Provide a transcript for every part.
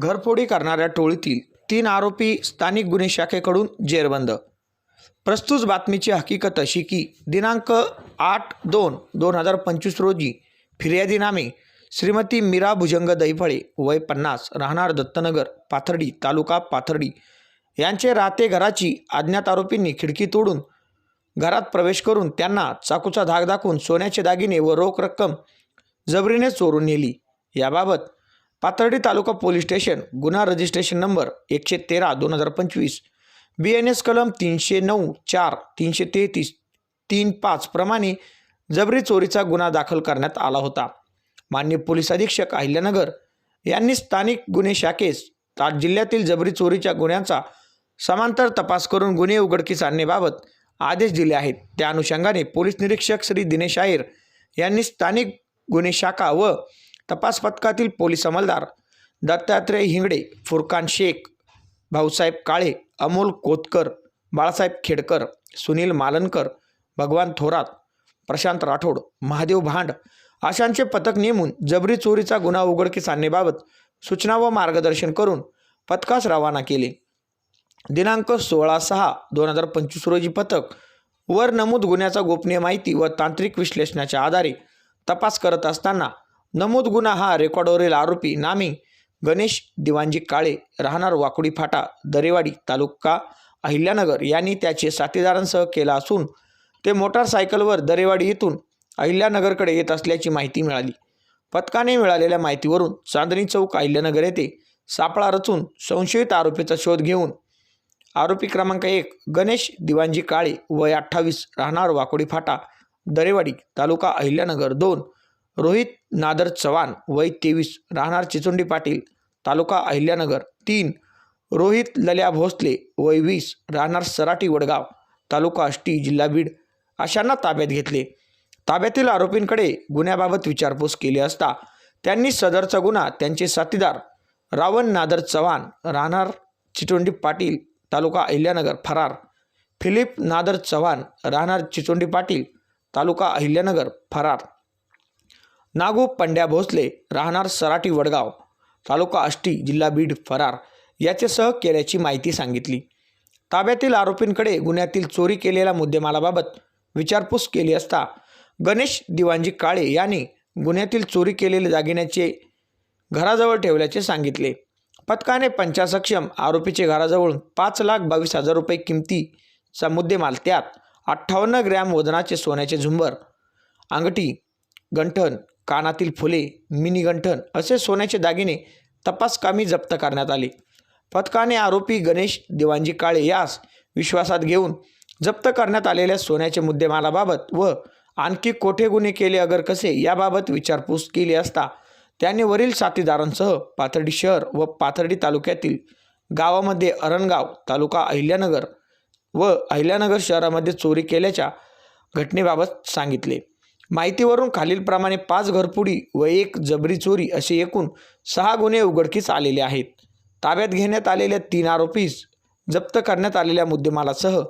घरफोडी करणाऱ्या टोळीतील तीन आरोपी स्थानिक गुन्हे शाखेकडून जेरबंद. प्रस्तुत बातमीची हकीकत अशी की दिनांक आठ दोन दोन हजार पंचवीस रोजी फिर्यादी नामे श्रीमती मीरा भुजंग दैफळे वय पन्नास राहणार दत्तनगर पाथर्डी तालुका पाथर्डी यांचे राहते घराची अज्ञात आरोपींनी खिडकी तोडून घरात प्रवेश करून त्यांना चाकूचा धाक दाखवून सोन्याचे दागिने व रोख रक्कम जबरीने चोरून नेली. याबाबत पाथर्डी तालुका पोलीस स्टेशन गुन्हा रजिस्ट्रेशन नंबर एकशे तेरा दोन हजार पंचवीस बी एन एस कलम तीनशे नऊ चार तीनशे तेहतीस तीन पाच प्रमाणे जबरी चोरीचा गुन्हा दाखल करण्यात आला होता. मान्य पोलीस अधीक्षक अहिल्यानगर यांनी स्थानिक गुन्हे शाखेस ता जिल्ह्यातील जबरी चोरीच्या गुन्ह्यांचा समांतर तपास करून गुन्हे उघडकीस आणण्याबाबत आदेश दिले आहेत. त्या अनुषंगाने पोलीस निरीक्षक श्री दिनेश आयर यांनी स्थानिक गुन्हे शाखा व तपास पथकातील पोलीस अंमलदार दत्तात्रय हिंगडे फुरकान शेख भाऊसाहेब काळे अमोल कोतकर बाळासाहेब खेडकर सुनील मालनकर भगवान थोरात प्रशांत राठोड महादेव भांड अशांचे पथक नेमून जबरी चोरीचा गुन्हा उघडकीस आणण्याबाबत सूचना व मार्गदर्शन करून पथकास रवाना केले. दिनांक सोळा सहा दोन हजार पंचवीस रोजी पथक वर नमूद गुन्ह्याचा गोपनीय माहिती व तांत्रिक विश्लेषणाच्या आधारे तपास करत असताना नमूद गुन्हा हा रेकॉर्डवरील आरोपी नामी गणेश दिवांजी काळे राहणार वाकुडी फाटा दरेवाडी तालुका अहिल्यानगर यांनी त्याचे साथीदारांसह केला असून ते मोटारसायकलवर दरेवाडी येथून अहिल्यानगरकडे येत असल्याची माहिती मिळाली. पथकाने मिळालेल्या माहितीवरून चांदणी चौक अहिल्यानगर येथे सापळा रचून संशयित आरोपीचा शोध घेऊन आरोपी क्रमांक एक गणेश दिवांजी काळे वय अठ्ठावीस राहणार वाकोडी फाटा दरेवाडी तालुका अहिल्यानगर दोन. रोहित नादर चव्हाण वय तेवीस. राहणार चिचोंडी पाटील तालुका अहिल्यानगर तीन. रोहित लल्या भोसले वय वीस. राहणार सराटी वडगाव तालुका आष्टी जिल्हा बीड. अशांना ताब्यात घेतले. ताब्यातील आरोपींकडे गुन्ह्याबाबत विचारपूस केली असता त्यांनी सदरचा गुन्हा त्यांचे साथीदार रावण नादर चव्हाण राहणार चिचोंडी पाटील तालुका अहिल्यानगर फरार. फिलिप नादर चव्हाण राहणार चिचोंडी पाटील तालुका अहिल्यानगर फरार. नागू पंड्या भोसले राहणार सराटी वडगाव तालुका आष्टी जिल्हा बीड फरार याच्यासह केल्याची माहिती सांगितली. ताब्यातील आरोपींकडे गुन्ह्यातील चोरी केलेल्या मुद्देमालाबाबत विचारपूस केली असता गणेश दिवांजी काळे यांनी गुन्ह्यातील चोरी केलेले दागिन्याचे घराजवळ ठेवल्याचे सांगितले. पथकाने पंचासक्षम आरोपीचे घराजवळून पाच लाख बावीस हजार रुपये किमतीचा मुद्देमाल त्यात अठ्ठावन्न ग्रॅम वजनाचे सोन्याचे झुंबर अंगठी गंठण कानातील फुले मिनी गंठण असे सोन्याचे दागिने तपासकामी जप्त करण्यात आले. पथकाने आरोपी गणेश देवांजी काळे यास विश्वासात घेऊन जप्त करण्यात आलेल्या सोन्याच्या मुद्देमालाबाबत व आणखी कोठे गुन्हे केले अगर कसे याबाबत विचारपूस केली असता त्यांनी वरील साथीदारांसह पाथर्डी शहर व पाथर्डी तालुक्यातील गावामध्ये अरणगाव तालुका अहिल्यानगर व अहिल्यानगर शहरामध्ये चोरी केल्याच्या घटनेबाबत सांगितले. माहितीवरून खालीलप्रमाणे पाच घरपुडी व एक जबरी चोरी असे एकूण सहा गुन्हे उघडकीस आलेले आहेत. ताब्यात घेण्यात आलेल्या तीन आरोपीस जप्त करण्यात आलेल्या मुद्देमालासह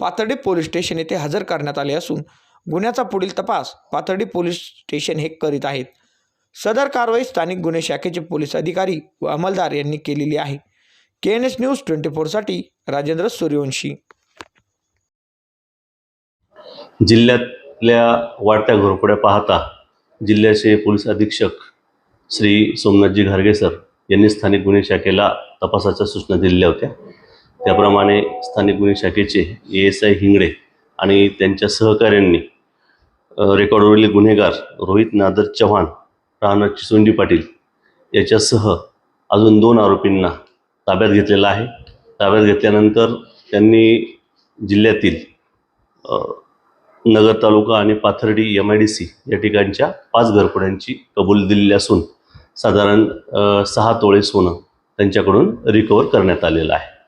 पाथर्डी पोलीस स्टेशन येथे हजर करण्यात आले असून गुन्ह्याचा पुढील तपास पाथर्डी पोलीस स्टेशन हे करीत आहेत. सदर कारवाई स्थानिक गुन्हे शाखेचे पोलीस अधिकारी व अंमलदार यांनी केलेली आहे. K N S news twenty फोरसाठी Rajendra Suryavanshi. जिल्ह्यातल्या वाढत्या घोरपड्या पाहता जिल्ह्याचे पोलीस अधीक्षक श्री सोमनाथजी घारगे सर यांनी स्थानिक गुन्हे शाखेला तपासाच्या सूचना दिलेल्या होत्या. त्याप्रमाणे स्थानिक गुन्हे शाखेचे ए एस आय हिंगडे आणि त्यांच्या सहकाऱ्यांनी रेकॉर्डवरील गुन्हेगार रोहित नादर चव्हाण राहणार चिसोंडी पाटील याच्यासह अजून दोन आरोपींना ताब्यात घेतलेला आहे. ताब्यात घेतल्यानंतर त्यांनी जिल्ह्यातील नगर तालुका आणि Pathardi M I D C या ठिकाणच्या पाच घरपुड्यांची कबूल दिलेली असून साधारण सहा तोळे सोनं त्यांच्याकडून रिकवर करण्यात आलेलं आहे.